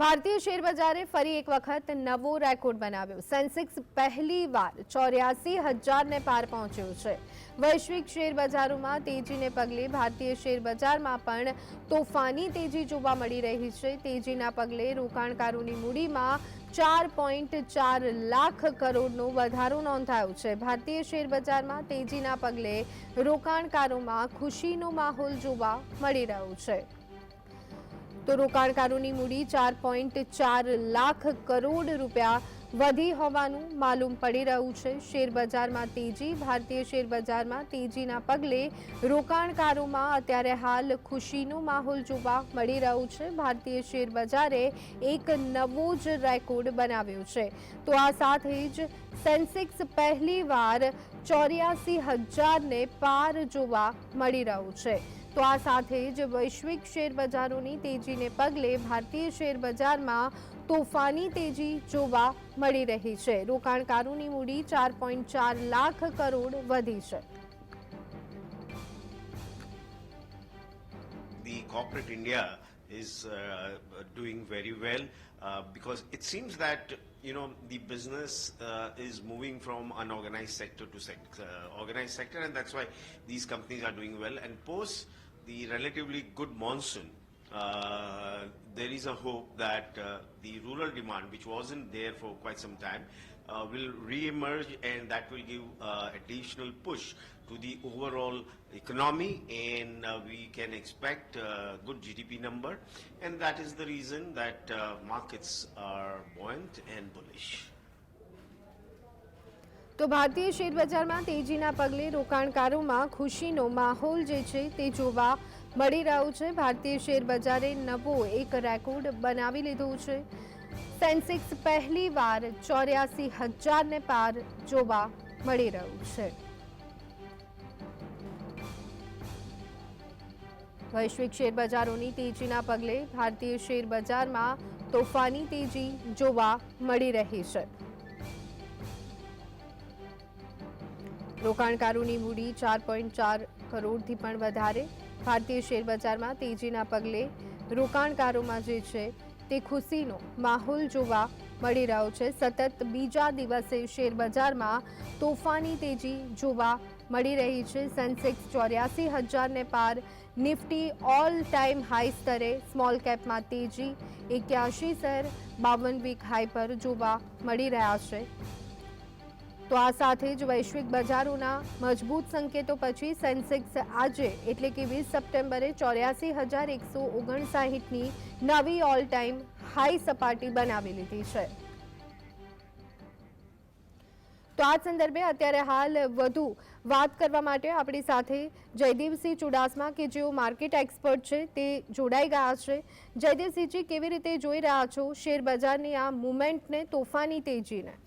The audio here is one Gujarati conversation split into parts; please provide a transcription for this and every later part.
ભારતીય શેર બજારે ફરી એક વખત નવો રેકોર્ડ બનાવ્યો. સેન્સેક્સ પહેલી વાર ચોર્યાસી હજારને પાર પહોંચ્યું છે. વૈશ્વિક શેર બજારોમાં તેજીને પગલે ભારતીય શેર બજારમાં પણ તોફાની તેજી જોવા મળી રહી છે. તેજીના પગલે રોકાણકારોની મૂડીમાં ચાર પોઈન્ટ ચાર લાખ કરોડનો વધારો નોંધાયો છે. ભારતીય શેર બજારમાં તેજીના પગલે રોકાણકારોમાં ખુશીનો માહોલ જોવા મળી રહ્યો છે. તો રોકાણકારોની મૂડી ચાર પોઈન્ટ ચાર લાખ કરોડ રૂપિયા વધી હોવાનું માલુમ પડી રહ્યું છે. શેર બજારમાં તેજી, ભારતીય શેર બજારમાં તેજીના પગલે રોકાણકારોમાં અત્યારે હાલ ખુશીનો માહોલ જોવા મળી રહ્યો છે. ભારતીય શેર બજારે એક નવો જ રેકોર્ડ બનાવ્યો છે. તો આ સાથે જ સેન્સેક્સ પહેલીવાર ચોર્યાસી હજારને પાર જોવા મળી રહ્યું છે. તો આ સાથે જ વૈશ્વિક શેર બજારોની તેજીને પગલે ભારતીય શેર બજારમાં તોફાની તેજી જોવા મળી રહી છે. રોકાણકારોની મૂડી ચાર પોઈન્ટ ચાર લાખ કરોડ વધી છે. The corporate India is uh, doing very well uh, because it seems that you know the business uh, is moving from unorganized sector to sec- organized sector, and that's why these companies are doing well. And post the relatively good monsoon, uh, there is a hope that uh, the rural demand, which wasn't there for quite some time, uh, will re-emerge and that will give uh, additional push to the overall economy and uh, we can expect uh, good GDP number and that is the reason that uh, markets are buoyant and bullish. તો ભારતીય શેર બજારમાં તેજીના પગલે રોકાણકારોમાં ખુશીનો માહોલ જે છે તે જોવા મળી રહ્યો છે ભારતીય શેર બજારે નવો એક રેકોર્ડ બનાવી લીધો છે સેન્સેક્સ પહેલીવાર ચોર્યાસી હજારને પાર જોવા મળી રહ્યું છે. વૈશ્વિક શેર બજારોની તેજીના પગલે ભારતીય શેર બજારમાં તોફાની તેજી જોવા મળી રહી છે. રોકાણકારોની મૂડી ચાર પોઈન્ટ ચાર કરોડથી પણ વધારે ભારતીય શેર બજારમાં તેજીના પગલે રોકાણકારોમાં જે છે તે ખુશીનો માહોલ જોવા મળી રહ્યો છે. સતત બીજા દિવસે શેરબજારમાં તોફાની તેજી જોવા મળી રહી છે. સેન્સેક્સ ચોર્યાસી હજારને પાર નિફ્ટી ઓલ ટાઈમ હાઈ સ્તરે સ્મોલ કેપમાં તેજી એક્યાસી સર બાવન વીક હાઈ પર જોવા મળી રહ્યા છે. તો આ સાથે જ વૈશ્વિક બજારોના મજબૂત સંકેતો પછી સેન્સેક્સ આજે એટલે કે વીસ સપ્ટેમ્બરે ચોર્યાસી હજાર એકસો ઓગણસાહીઠની નવી ઓલ ટાઈમ હાઈ સપાટી બનાવી લીધી છે. તો આ સંદર્ભે અત્યારે હાલ વધુ વાત કરવા માટે આપણી સાથે જયદેવસિંહ ચુડાસમા કે જેઓ માર્કેટ એક્સપર્ટ છે તે જોડાઈ ગયા છે. જયદેવસિંહજી કેવી રીતે જોઈ રહ્યા છો શેર બજારની આ મુવમેન્ટને તોફાની તેજીને?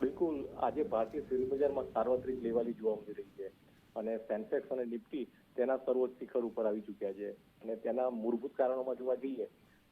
બિલકુલ આજે ભારતીય શેર બજારમાં સાર્વત્રિક લેવાલી જોવા મળી રહી છે અને સેન્સેક્સ અને નિફ્ટી તેના સર્વોચ્ચ શિખર ઉપર આવી ચૂક્યા છે. અને તેના મૂળભૂત કારણોમાં જોવા જઈએ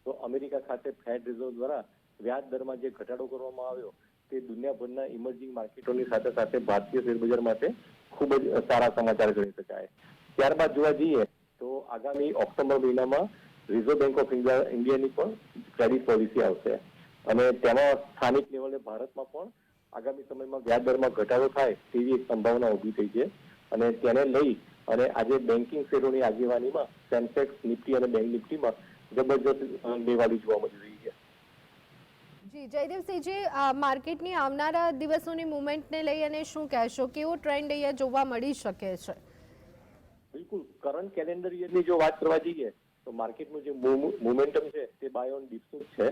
તો અમેરિકા ખાતે ફેડ રિઝર્વ દ્વારા વ્યાજ દરમાં જે ઘટાડો કરવામાં આવ્યો તે દુનિયાભરના ઇમર્જિંગ માર્કેટોની સાથે સાથે ભારતીય શેરબજાર માટે ખૂબ જ સારા સમાચાર ગણી શકાય. ત્યારબાદ જોવા જઈએ તો આગામી ઓક્ટોબર મહિનામાં રિઝર્વ બેંક ઓફ ઇન્ડિયા ઇન્ડિયાની પણ ક્રેડિટ પોલિસી આવશે. અને તેમાં સ્થાનિક લેવલે ભારતમાં પણ આગામી સમયમાં વ્યાજ દરમાં ઘટાડો થાય તેવી એક સંભાવના ઊભી થઈ છે. અને તેને લઈ અને આજે બેન્કિંગ શેરોની આગેવાનીમાં સેન્સેક્સ નિફ્ટી અને બેંક નિફ્ટીમાં જબરજસ્ત લેવાલી જોવા મળી રહી છે. જી જયદેવસિંહજી આ માર્કેટની આવનારા દિવસોની મુવમેન્ટને લઈ અને શું કહેશો? કેવો ટ્રેન્ડ અહીંયા જોવા મળી શકે છે? બિલકુલ. કરંટ કેલેન્ડર યરની જો વાત કરવા જઈએ તો માર્કેટનું જે મોમેન્ટમ છે તે બાય ઓન ડિપ્સનું છે.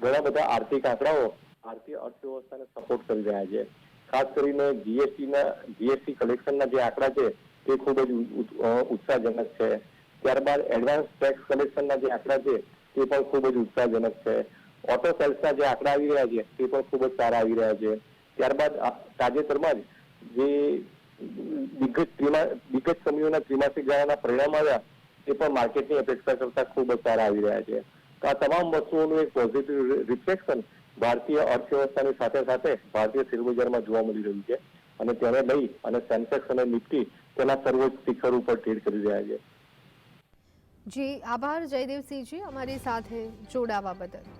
ઘણા બધા આર્થિક આંકડાઓ ભારતીય અર્થવ્યવસ્થાને સપોર્ટ કરી રહ્યા છે. ખાસ કરીને જીએસટીના જીએસટી કલેક્શનના જે આંકડા છે તે ખૂબ જ ઉત્સાહજનક છે. ત્યારબાદ એડવાન્સ ટેક્સ કલેક્શનના જે આંકડા છે તે પણ ખૂબ જ ઉત્સાહજનક છે. ઓટો સેલ્સના જે આંકડા આવી રહ્યા છે તે પણ ખૂબ જ સારા આવી રહ્યા છે. ત્યારબાદ તાજેતરમાં જ જે દિગ્ગજ ત્રિમા, દિગ્ગજ કંપનીઓના ત્રિમાસિક ગાળાના પરિણામ આવ્યા તે પણ માર્કેટની અપેક્ષા કરતા ખૂબ જ સારા આવી રહ્યા છે. તો આ તમામ વસ્તુઓનું એક પોઝિટિવ રિફ્લેક્શન ભારતીય અર્થવ્યવસ્થાની સાથે સાથે ભારતીય શેરબજારમાં જોવા મળી રહ્યું છે. અને તેને લઈ અને સેન્સેક્સ અને નિફ્ટી તેના સર્વોચ્ચ શિખર ઉપર ટ્રેડ કરી રહ્યા છે. જી, આભાર, જયદેવસિંહજી, અમારી સાથે જોડાવા બદલ.